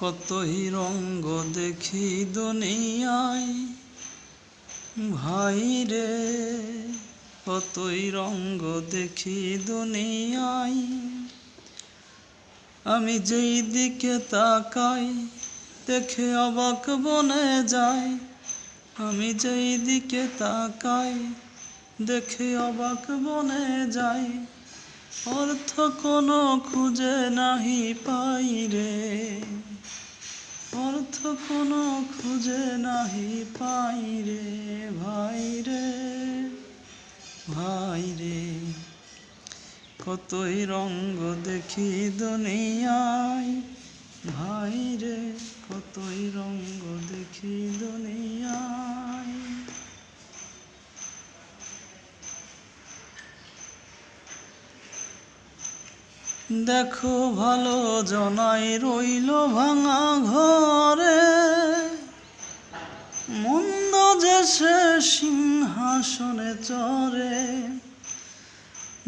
কতই রঙ্গ দেখি দুনিয়ায়। ভাই রে, কতই রঙ্গ দেখি দুনিয়ায়। আমি যেই দিকে তাকাই, দেখে অবাক বনে যায়। আমি যেই দিকে তাকাই, দেখে অবাক বনে যাই অর্থ কোনো খুঁজে নাহি পাই রে। কোনো খুঁজে নাহি পাই রে, ভাই রে ভাই রে। কতই রঙ্গ দেখি দুনিয়ায়, ভাই রে, কতই রঙ্গ দেখি দুনিয়ায়। দেখো ভালো জনাই রইল ভাঙা ঘরে। মন্দ যে সে সিংহাসনে চরে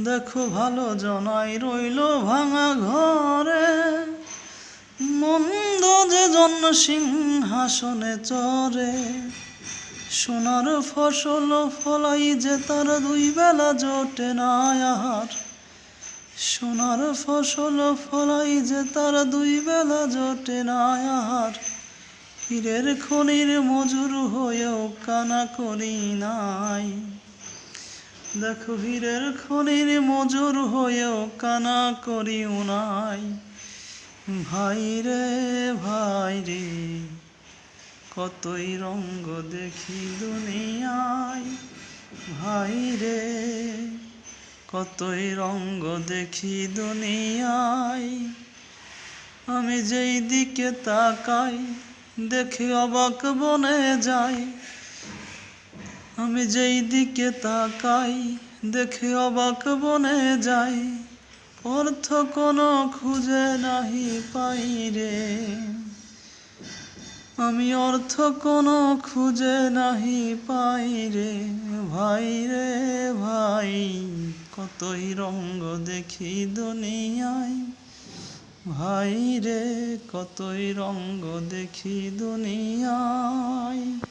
দেখো ভালো জনাই রইল ভাঙা ঘরে। মন্দ যে জন সিংহাসনে চরে সোনার ফসল ফলাই যে তার দুই বেলা জোটে না সোনার ফসল ফলাই যে তার দুই বেলা জোটে না হীরের খনির মজুর হয়েও কানা করি নাই। দেখো হীরের খনির মজুর হয়েও কানা করিও নাই। ভাই রে ভাই রে, কতই রঙ্গ দেখি দুনিয়ায় কতই রঙ্গ দেখি দুনিয়ায়। আমি যেই দিকে তাকাই, দেখে অবাক বনে যাই। আমি যেই দিকে তাকাই, দেখে অবাক বনে যাই। অর্থ কোনো খুঁজে নাহি পাই রে। আমি অর্থ কোনো খুঁজে নাহি পাই রে, ভাই রে ভাই, কতই রঙ্গ দেখি দুনিয়ায়। ভাই রে, কতই রঙ্গ দেখি দুনিয়ায়।